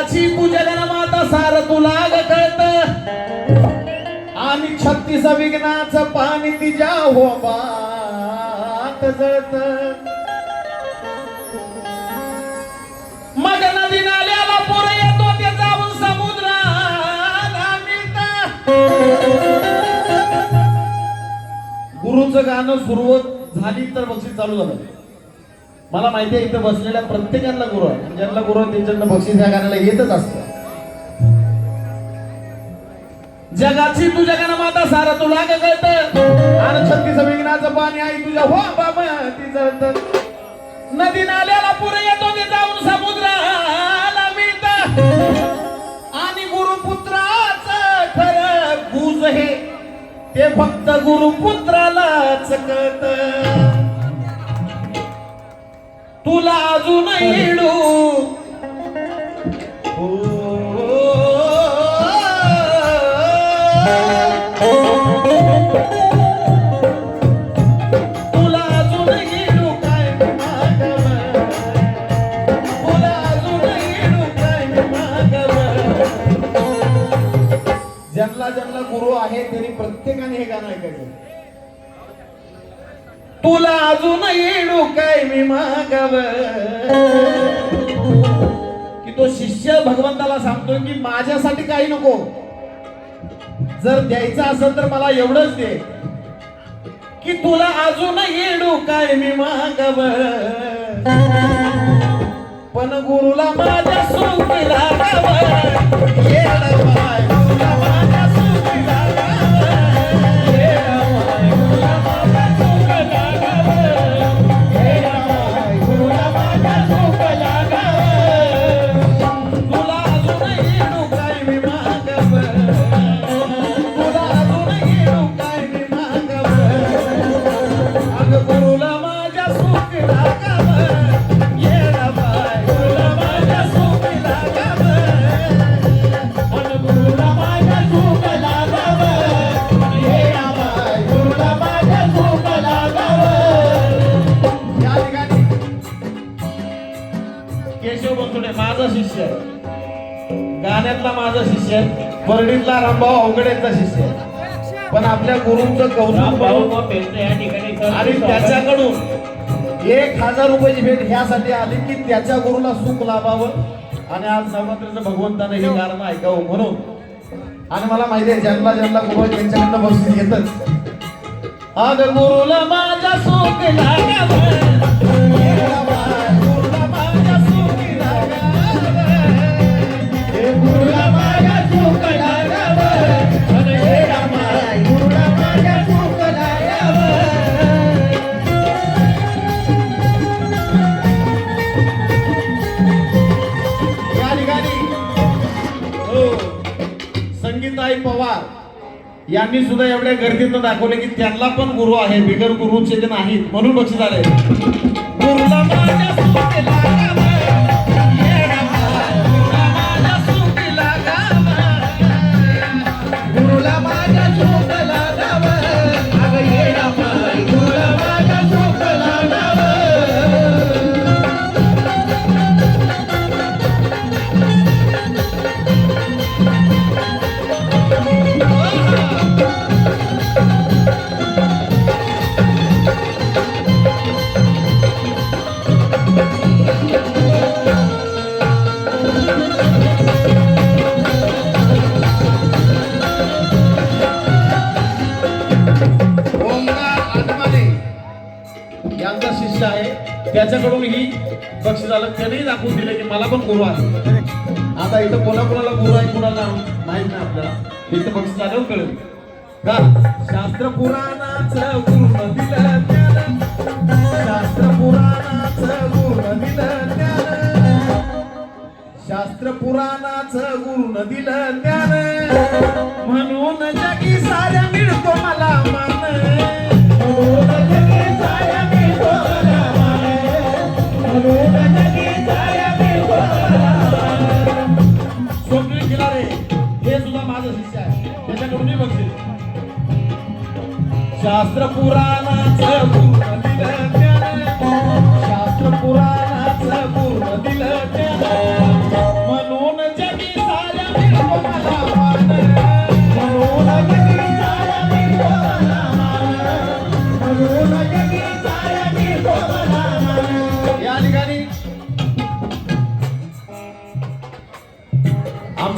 जगाची पूजन माता सार तुला ग कळत. आणि छत्तीस विघ्नाचं पाणी तिच्या होबात जळत. मग नदी नाल्याला पोर येतो ते जाऊन समुद्राला मिळत गुरुचं गाणं सुरुवात झाली तर बक्षीस चालू झालं. मला माहिती आहे इथं बसलेल्या प्रत्येकाला गुरु आहे. ज्यांना गुरु आहे त्यांच्याकडनं बक्षीस या गाण्याला येतच असतं. जगाची तुझ्या गाणं माता सारा तुला का कळत. आणि छत्तीस विघ्नाचं पाणी आई तुझ्या हो बाबा ती जळत. नदी नाल्याला पुर येतो ते जाऊन समुद्राला मिळत. आणि गुरुपुत्राच खर गुज हे. ते फक्त गुरुपुत्रालाच कळत. तुला अजून येडू काय मी मागाव? की तो शिष्य भगवंताला सांगतो की माझ्यासाठी काही नको. जर द्यायचं असेल तर मला एवढंच दे. की तुला अजून येडू काय मी मागाव? पण गुरुला माझ्या सुखी लागाव. येड शिष्य. गाण्यातला माझा शिष्य आहे परडीतला रामभाऊ अवघडेचा शिष्य. पण आपल्या गुरुंचं कौतुक आणि त्याच्याकडून एक हजार रुपयाची भेट ह्यासाठी आली की त्याच्या गुरुला सुख लाभावं. आणि आज नवरात्रीचं भगवंतानं हे. गाणं ऐकावं म्हणून. आणि मला माहिती आहे ज्यांना ज्यांना गुरु त्यांच्याकडनं बक्षीस घेतच अग गुरुला माझ्या सुख लागावं. सुनीताई पवार यांनी सुद्धा एवढ्या गर्दीत दाखवले की त्यांना पण गुरु आहे बिगर गुरुचे जे नाहीत म्हणून बक्षीस आले गुरुला माझ्या झालं त्यांनी त्यानेही दाखवून दिलं की मला पण गुरु आहे. आता इथं कोणा कोणाला गुरु आहे कोणाला माहीत नाही आपल्याला. इथं बक्षीस आल्यावर कळेल. का? शास्त्र पुराणाचं गुरुनं दिलं शास्त्र पुराणाचं गुरु दिलं ज्ञान शास्त्र पुराणाचं गुरुनं दिलं ज्ञान म्हणून जगी साऱ्या मिळतो मला मान त्याच्याकडूनही बघतील शास्त्र पुराणाचं पूर्ण दिलं शास्त्र पुराणाचं पूर्ण दिलं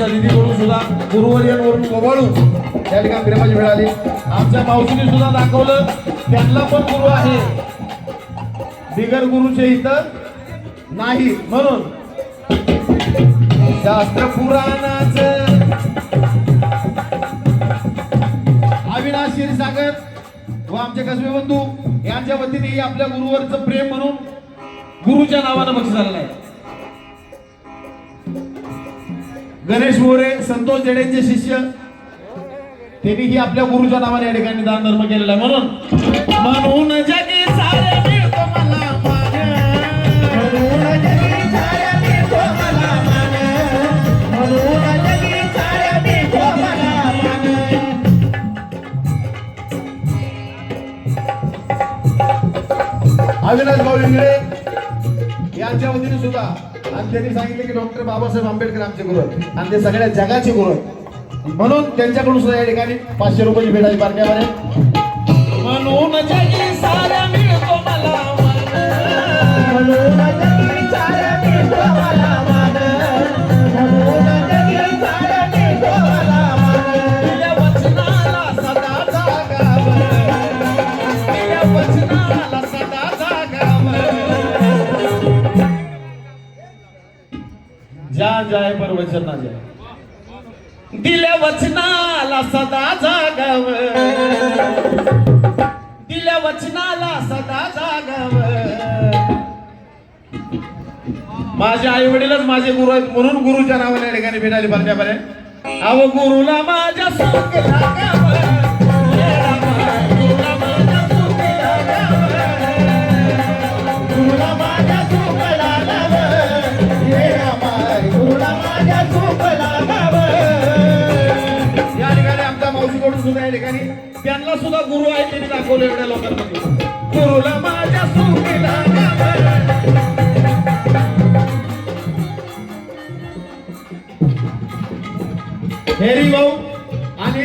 आमच्या दिदीकडून सुद्धा गुरुवर्यांवरून ओवाळून त्या ठिकाणी प्रेमाची मिळाली आमच्या मावशीने सुद्धा दाखवलं त्यांना पण गुरु आहे. बिगर गुरुचे इतर नाही म्हणून. शास्त्र पुराणाच अविनाश क्षीरसागर व आमचे कसबे बंधू यांच्या वतीने आपल्या गुरुवरचं प्रेम म्हणून गुरुच्या नावानं बक्षीस झालेलं आहे. गणेश मोरे संतोष जडेंचे शिष्य. त्यांनीही आपल्या गुरुच्या नावाने या ठिकाणी दान धर्म केलेला आहे. म्हणून म्हणून जगी सारे मिळतो मला म्हणून जगी सारे मिळतो मला म्हणून जगी सारे मिळतो मला अविनाश भाऊ इंगळे यांच्या वतीने सुद्धा आणि त्यांनी सांगितले की डॉक्टर बाबासाहेब आंबेडकर आमचे गुरु आहेत. आणि ते सगळ्या जगाचे गुरु आहेत. म्हणून त्यांच्याकडून सुद्धा या ठिकाणी पाचशे रुपयाची भेटायची बारक्यावर म्हणून वचनाला सदा जागाव. दिल्या वचनाला सदा जागाव. माझे आई वडीलच माझे गुरु आहेत म्हणून गुरुच्या नावाने या ठिकाणी भेटायला पाहिजे बरे अव गुरुला माझ्या सुख लागाव. हे रामा, गुरुला माझ्या सुख सुद्धा या ठिकाणी त्यांना सुद्धा गुरु आहे त्यांनी दाखवलं एवढ्या लोकांमध्ये. गुरुला माझ्या सुख हेरी भाऊ आणि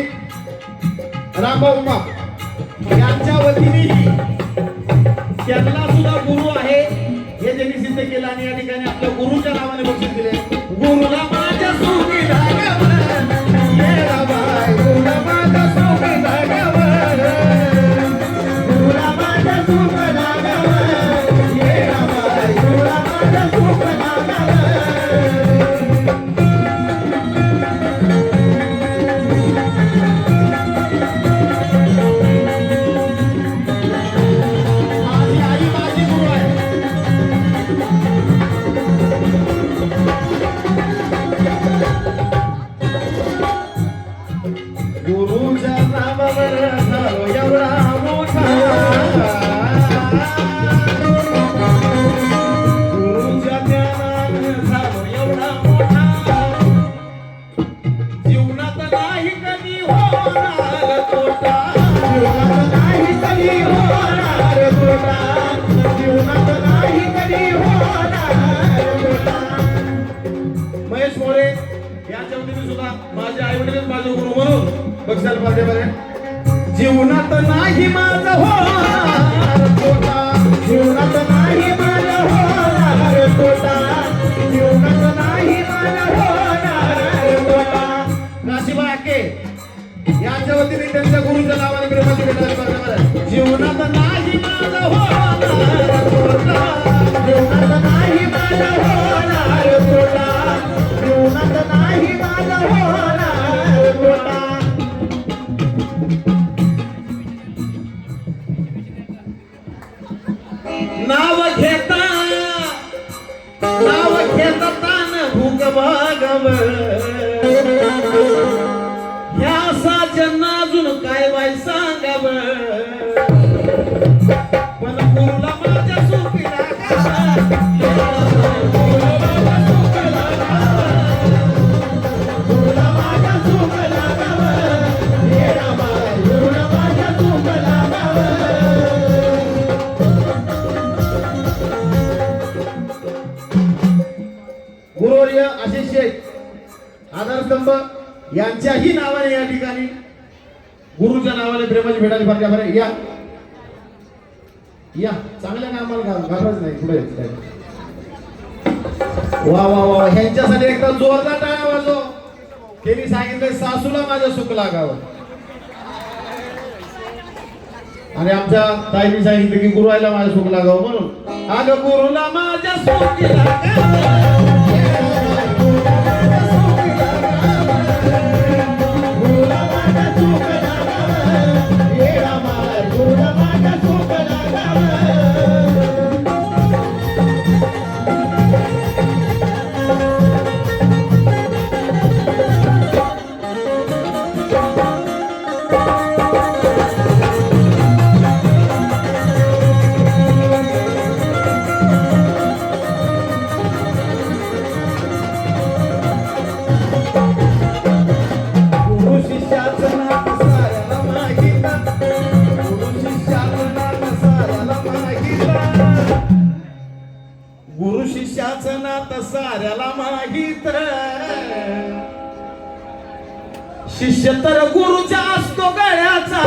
रामभाऊ माप यांच्या वतीनेही त्यांना सुद्धा गुरु आहे हे त्यांनी सिद्ध केलं आणि या ठिकाणी आपल्या म्हणून बक्षाल बरे. जीवनात नाही माझं होणार. जीवनात नाही माझं होणार. तोटा. जीवनात नाही माझं होणार. तोटा. नाशिबा आके यांच्या वतीने त्यांच्या गुरुच्या नावाने प्रेमाची जीवनात नाही माझं होणार. तोटा. जीवनात नाही होणार. यांच्याही नावाने या ठिकाणी गुरुच्या नावाने प्रेमाची भेटायला फार बरं या. या. चांगल्या कामाला घा- नाही पुढे वा वा वा ह्यांच्यासाठी एकदा जोरदार टाळा वाजव. त्यांनी सांगितलं सासूला माझ्या सुख लागावं. आणि आमच्या ताईने सांगितलं की गुरुला माझ्या सुख लागावं. म्हणून अगं गुरुला माझ्या सुख लागावं. साऱ्याला शिष्य तर गुरुच्या असतो गळ्याचा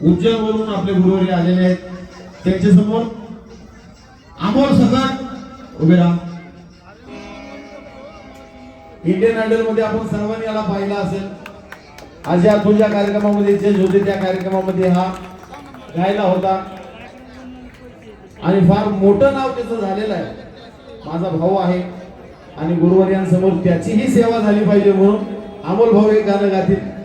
उज्जैनवरून आपले गुरुवारी आलेले आहेत. त्यांच्यासमोर अमोल सगट उभे राहा. इंडियन आयडलमध्ये आपण सर्वांनी याला पाहिला असेल. आज या तुझ्या कार्यक्रमामध्ये जे होते त्या कार्यक्रमामध्ये हा गायला होता. आणि फार मोठं नाव त्याचं झालेलं आहे. माझा भाऊ आहे. आणि गुरुवार यांसमोर त्याचीही सेवा झाली पाहिजे म्हणून अमोल भाऊ एक गाणं गातील